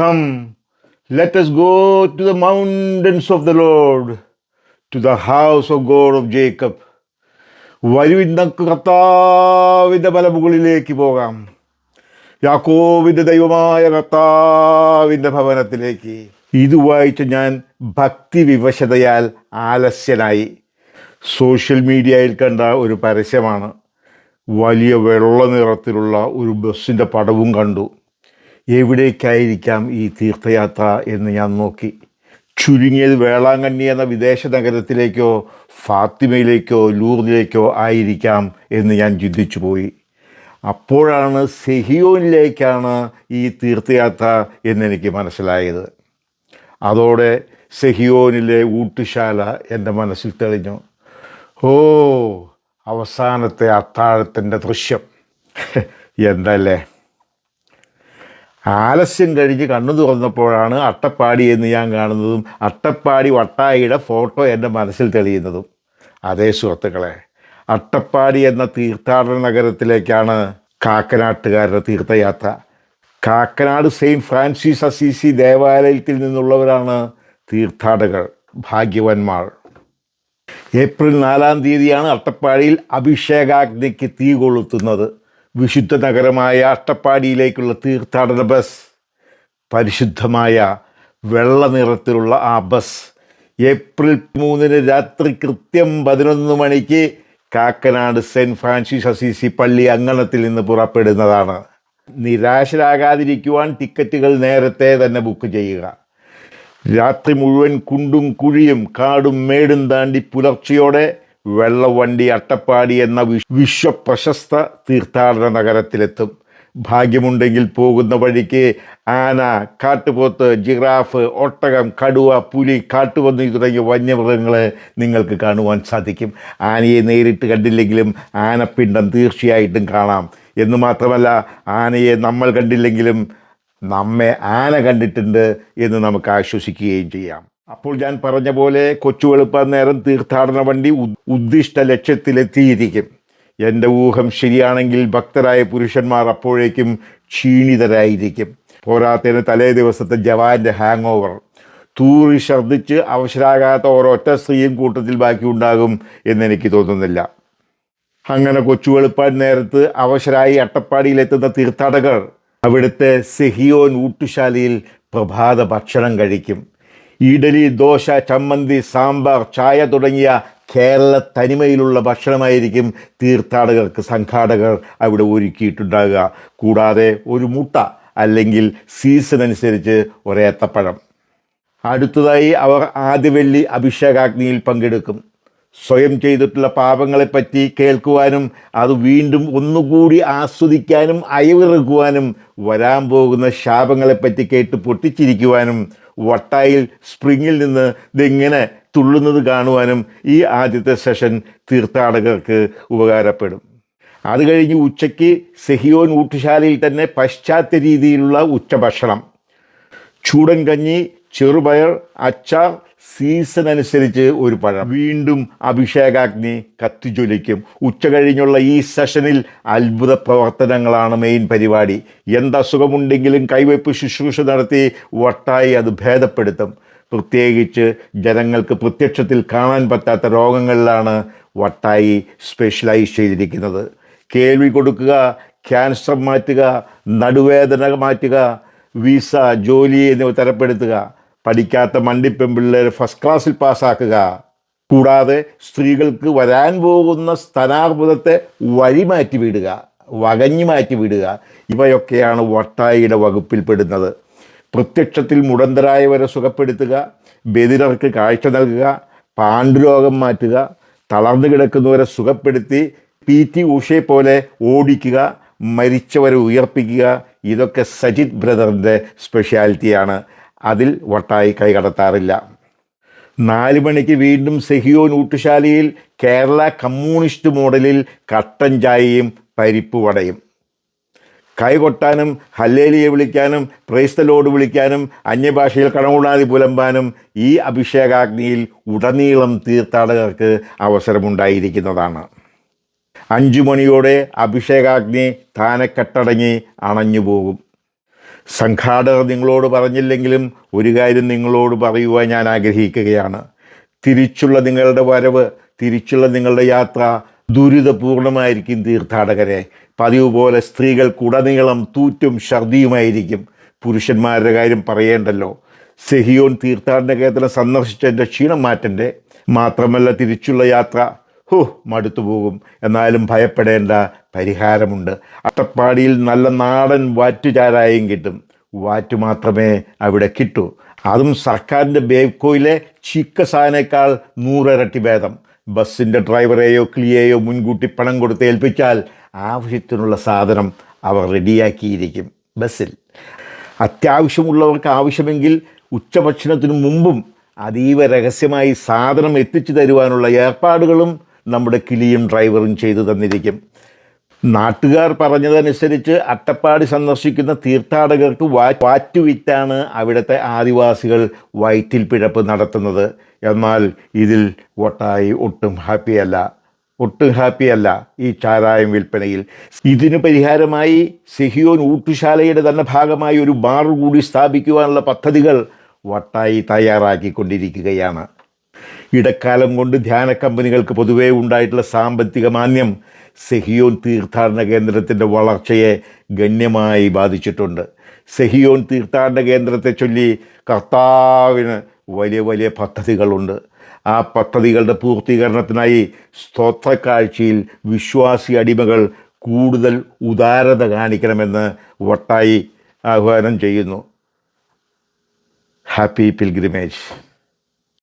Come, let us go to the mountains of the Lord, to the house of God of Jacob. വരുവിൻ നമുക്ക് കർത്താവിന്റെ മലമുകളിലേക്ക് പോകാം. യാക്കോവിന്റെ ദൈവമായ കർത്താവിന്റെ ഭവനത്തിലേക്ക്. ഇത് വായിച്ച് ഞാൻ ഭക്തി വിവശതയാൽ ആലസ്യനായി. സോഷ്യൽ മീഡിയയിൽ കണ്ട ഒരു പരസ്യമാണ്. വലിയ വെള്ള നിറത്തിലുള്ള ഒരു ബസ്സിന്റെ പടവും കണ്ടു. എവിടേക്കായിരിക്കാം ഈ തീർത്ഥയാത്ര എന്ന് ഞാൻ നോക്കി. ചുരുങ്ങിയത് വേളാങ്കണ്ണി എന്ന വിദേശ നഗരത്തിലേക്കോ ഫാത്തിമയിലേക്കോ ലൂർദിലേക്കോ ആയിരിക്കാം എന്ന് ഞാൻ ചിന്തിച്ചു പോയി. അപ്പോഴാണ് സെഹിയോനിലേക്കാണ് ഈ തീർത്ഥയാത്ര എന്നെനിക്ക് മനസ്സിലായത്. അതോടെ സെഹിയോനിലെ ഊട്ടുശാല എന്റെ മനസ്സിൽ തെളിഞ്ഞു. ഓ അവസാനത്തെ അത്താഴത്തിന്റെ ദൃശ്യം. എന്തല്ലേ? ആലസ്യം കഴിഞ്ഞ് കണ്ണു തുറന്നപ്പോഴാണ് അട്ടപ്പാടി എന്ന് ഞാൻ കാണുന്നതും അട്ടപ്പാടി വട്ടായിയുടെ ഫോട്ടോ എന്റെ മനസ്സിൽ തെളിയുന്നതും. അതേ സുഹൃത്തുക്കളെ അട്ടപ്പാടി എന്ന തീർത്ഥാടന നഗരത്തിലേക്കാണ് കാക്കനാട്ടുകാരുടെ തീർത്ഥയാത്ര. കാക്കനാട് സെയിന്റ് ഫ്രാൻസിസ് അസീസി ദേവാലയത്തിൽ നിന്നുള്ളവരാണ് തീർത്ഥാടകർ ഭാഗ്യവന്മാർ. ഏപ്രിൽ നാലാം തീയതിയാണ് അട്ടപ്പാടിയിൽ അഭിഷേകാഗ്നിക്ക് തീ കൊളുത്തുന്നത്. വിശുദ്ധ നഗരമായ അട്ടപ്പാടിയിലേക്കുള്ള തീർത്ഥാടന ബസ് പരിശുദ്ധമായ വെള്ള നിറത്തിലുള്ള ആ ബസ് ഏപ്രിൽ മൂന്നിന് രാത്രി കൃത്യം പതിനൊന്ന് മണിക്ക് കാക്കനാട് സെന്റ് ഫ്രാൻസിസ് അസീസി പള്ളി അങ്കണത്തിൽ നിന്ന് പുറപ്പെടുന്നതാണ്. നിരാശരാകാതിരിക്കുവാൻ ടിക്കറ്റുകൾ നേരത്തെ തന്നെ ബുക്ക് ചെയ്യുക. രാത്രി മുഴുവൻ കുണ്ടും കുഴിയും കാടും മേടും താണ്ടി പുലർച്ചയോടെ വെള്ളവണ്ടി അട്ടപ്പാടി എന്ന വിശ് വിശ്വപ്രശസ്ത തീർത്ഥാടന നഗരത്തിലെത്തും. ഭാഗ്യമുണ്ടെങ്കിൽ പോകുന്ന വഴിക്ക് ആന കാട്ടുപോത്ത് ജിറാഫ് ഒട്ടകം കടുവ പുലി കാട്ടുപന്നി തുടങ്ങിയ വന്യമൃഗങ്ങളെ നിങ്ങൾക്ക് കാണുവാൻ സാധിക്കും. ആനയെ നേരിട്ട് കണ്ടില്ലെങ്കിലും ആനപ്പിണ്ടം തീർച്ചയായിട്ടും കാണാം. എന്ന് മാത്രമല്ല ആനയെ നമ്മൾ കണ്ടില്ലെങ്കിലും നമ്മെ ആന കണ്ടിട്ടുണ്ട് എന്ന് നമുക്ക് ആശ്വസിക്കുകയും ചെയ്യാം. അപ്പോൾ ഞാൻ പറഞ്ഞ പോലെ കൊച്ചു നേരം തീർത്ഥാടന വണ്ടി ഉദ്ദിഷ്ട ലക്ഷ്യത്തിലെത്തിയിരിക്കും. എന്റെ ഊഹം ശരിയാണെങ്കിൽ ഭക്തരായ പുരുഷന്മാർ അപ്പോഴേക്കും ക്ഷീണിതരായിരിക്കും. പോരാത്തതിന് തലേ ദിവസത്തെ ജവാന്റെ ഹാങ് ഓവർ തൂറി ഛർദ്ദിച്ച് അവശരാകാത്ത ഒരൊറ്റ സ്ത്രീയും കൂട്ടത്തിൽ ബാക്കി ഉണ്ടാകും എന്നെനിക്ക് തോന്നുന്നില്ല. അങ്ങനെ കൊച്ചു വെളുപ്പാൻ നേരത്ത് അവശരായി അട്ടപ്പാടിയിലെത്തുന്ന തീർത്ഥാടകർ അവിടുത്തെ സെഹിയോൻ ഊട്ടുശാലയിൽ പ്രഭാത ഭക്ഷണം കഴിക്കും. ഇഡലി ദോശ ചമ്മന്തി സാമ്പാർ ചായ തുടങ്ങിയ കേരള തനിമയിലുള്ള ഭക്ഷണമായിരിക്കും തീർത്ഥാടകർക്ക് സംഘാടകർ അവിടെ ഒരുക്കിയിട്ടുണ്ടാകുക. കൂടാതെ ഒരു മുട്ട അല്ലെങ്കിൽ സീസൺ അനുസരിച്ച് ഒരേത്തപ്പഴം അടുത്തതായി അവർ ആദ്യവെള്ളി അഭിഷേകാഗ്നിയിൽ പങ്കെടുക്കും. സ്വയം ചെയ്തിട്ടുള്ള പാപങ്ങളെപ്പറ്റി കേൾക്കുവാനും അത് വീണ്ടും ഒന്നുകൂടി ആസ്വദിക്കാനും അയവിറക്കുവാനും വരാൻ പോകുന്ന ശാപങ്ങളെപ്പറ്റി കേട്ട് പൊട്ടിച്ചിരിക്കുവാനും വട്ടായിൽ സ്പ്രിങ്ങിൽ നിന്ന് ഇതെങ്ങനെ തുള്ളുന്നത് കാണുവാനും ഈ ആദ്യത്തെ സെഷൻ തീർത്ഥാടകർക്ക് ഉപകാരപ്പെടും. അത് കഴിഞ്ഞ് ഉച്ചയ്ക്ക് സെഹിയോൻ ഊട്ടുശാലയിൽ തന്നെ പശ്ചാത്യ രീതിയിലുള്ള ഉച്ചഭക്ഷണം. ചൂടൻ കഞ്ഞി ചെറുപയർ അച്ചാർ സീസൺ അനുസരിച്ച് ഒരു പഴം. വീണ്ടും അഭിഷേകാഗ്നി കത്തിജ്വലിക്കും. ഉച്ച കഴിഞ്ഞുള്ള ഈ സെഷനിൽ അത്ഭുത പ്രവർത്തനങ്ങളാണ് മെയിൻ പരിപാടി. എന്തസുഖമുണ്ടെങ്കിലും കൈവയ്പ് ശുശ്രൂഷ നടത്തി വട്ടായി അത് ഭേദപ്പെടുത്തും. പ്രത്യേകിച്ച് ജനങ്ങൾക്ക് പ്രത്യക്ഷത്തിൽ കാണാൻ പറ്റാത്ത രോഗങ്ങളിലാണ് വട്ടായി സ്പെഷ്യലൈസ് ചെയ്തിരിക്കുന്നത്. കേൾവി കൊടുക്കുക ക്യാൻസർ മാറ്റുക നടുവേദന മാറ്റുക വിസ ജോലി എന്നിവ തരപ്പെടുത്തുക. പഠിക്കാത്ത മണ്ടിപ്പെമ്പിള്ളേരെ ഫസ്റ്റ് ക്ലാസ്സിൽ പാസ്സാക്കുക കൂടാതെ സ്ത്രീകൾക്ക് വരാൻ പോകുന്ന സ്ഥാനാർബുദത്തെ വഴി മാറ്റി വിടുക വകഞ്ഞു മാറ്റി വിടുക. ഇവയൊക്കെയാണ് വട്ടായിയുടെ വകുപ്പിൽപ്പെടുന്നത് പ്രത്യക്ഷത്തിൽ മുടന്തരായവരെ സുഖപ്പെടുത്തുക ബദിരർക്ക് കാഴ്ച നൽകുക പാണ്ഡുരോഗം മാറ്റുക തളർന്നു കിടക്കുന്നവരെ സുഖപ്പെടുത്തി പി ടി ഉഷയെ പോലെ ഓടിക്കുക മരിച്ചവരെ ഉയർപ്പിക്കുക. ഇതൊക്കെ സജിത് ബ്രദറിന്റെ സ്പെഷ്യാലിറ്റിയാണ് അതിൽ വട്ടായി കൈകടത്താറില്ല നാല് മണിക്ക് വീണ്ടും സെഹിയോ നൂട്ടുശാലയിൽ കേരള കമ്മ്യൂണിസ്റ്റ് മോഡലിൽ കട്ടൻ ചായയും പരിപ്പ് വടയും. കൈകൊട്ടാനും ഹല്ലേലിയെ വിളിക്കാനും പ്രൈസ്തലോട് വിളിക്കാനും അന്യഭാഷയിൽ കണകുണാതി പുലമ്പാനും ഈ അഭിഷേകാഗ്നിയിൽ ഉടനീളം തീർത്ഥാടകർക്ക് അവസരമുണ്ടായിരിക്കുന്നതാണ്. അഞ്ചു മണിയോടെ അഭിഷേകാഗ്നി താനെ കെട്ടടങ്ങി അണഞ്ഞു പോകും സംഘാടകർ നിങ്ങളോട് പറഞ്ഞില്ലെങ്കിലും ഒരു കാര്യം നിങ്ങളോട് പറയുവാൻ ഞാൻ ആഗ്രഹിക്കുകയാണ്. തിരിച്ചുള്ള നിങ്ങളുടെ വരവ് തിരിച്ചുള്ള നിങ്ങളുടെ യാത്ര ദുരിതപൂർണമായിരിക്കും തീർത്ഥാടകരെ. പതിവ് പോലെ സ്ത്രീകൾക്കുടനീളം തൂറ്റും ഛർദിയുമായിരിക്കും. പുരുഷന്മാരുടെ കാര്യം പറയേണ്ടല്ലോ. സെഹിയോൻ തീർത്ഥാടന കേന്ദ്രം സന്ദർശിച്ചതിന്റെ ക്ഷീണം മാറ്റന്റെ മാത്രമല്ല തിരിച്ചുള്ള യാത്ര ഹോ മടുത്തു പോകും എന്നാലും ഭയപ്പെടേണ്ട പരിഹാരമുണ്ട്. അട്ടപ്പാടിയിൽ നല്ല നാടൻ വാറ്റുചാരായം കിട്ടും. വാറ്റ് മാത്രമേ അവിടെ കിട്ടൂ. അതും സർക്കാരിന്റെ ബേക്കോയിലെ ചിക്ക സാധനേക്കാൾ നൂറിരട്ടി ഭേദം. ബസ്സിന്റെ ഡ്രൈവറെയോ ക്ലിയെയോ മുൻകൂട്ടി പണം കൊടുത്ത് ഏൽപ്പിച്ചാൽ ആവശ്യത്തിനുള്ള സാധനം അവർ റെഡിയാക്കിയിരിക്കും ബസ്സിൽ. അത്യാവശ്യമുള്ളവർക്ക് ആവശ്യമെങ്കിൽ ഉച്ചഭക്ഷണത്തിനു മുമ്പും അതീവ രഹസ്യമായി സാധനം എത്തിച്ചു തരുവാനുള്ള ഏർപ്പാടുകളും നമ്മുടെ കിളിയും ഡ്രൈവറും ചെയ്തു തന്നിരിക്കും. നാട്ടുകാർ പറഞ്ഞതനുസരിച്ച് അട്ടപ്പാടി സന്ദർശിക്കുന്ന തീർത്ഥാടകർക്ക് വാ വാറ്റുവിറ്റാണ് അവിടുത്തെ ആദിവാസികൾ വയറ്റിൽ പിഴപ്പ് നടത്തുന്നത്. എന്നാൽ ഇതിൽ ഒട്ടായി ഒട്ടും ഹാപ്പിയല്ല ഒട്ടും ഹാപ്പിയല്ല ഈ ചാരായം വിൽപ്പനയിൽ. ഇതിന് പരിഹാരമായി സെഹിയോൻ ഊട്ടുശാലയുടെ തന്നെ ഭാഗമായി ഒരു ബാർ കൂടി സ്ഥാപിക്കുവാനുള്ള പദ്ധതികൾ വട്ടായി തയ്യാറാക്കിക്കൊണ്ടിരിക്കുകയാണ്. ഇടക്കാലം കൊണ്ട് ധ്യാന കമ്പനികൾക്ക് പൊതുവേ ഉണ്ടായിട്ടുള്ള സാമ്പത്തിക മാന്യം സെഹിയോൻ തീർത്ഥാടന കേന്ദ്രത്തിന്റെ വളർച്ചയെ ഗണ്യമായി ബാധിച്ചിട്ടുണ്ട്. സെഹിയോൻ തീർത്ഥാടന കേന്ദ്രത്തെ ചൊല്ലി കർത്താവിന് വലിയ വലിയ പദ്ധതികളുണ്ട്. ആ പദ്ധതികളുടെ പൂർത്തീകരണത്തിനായി സ്തോത്രക്കാഴ്ചയിൽ വിശ്വാസി അടിമകൾ കൂടുതൽ ഉദാരത കാണിക്കണമെന്ന് വട്ടായി ആഹ്വാനം ചെയ്യുന്നു. Happy pilgrimage.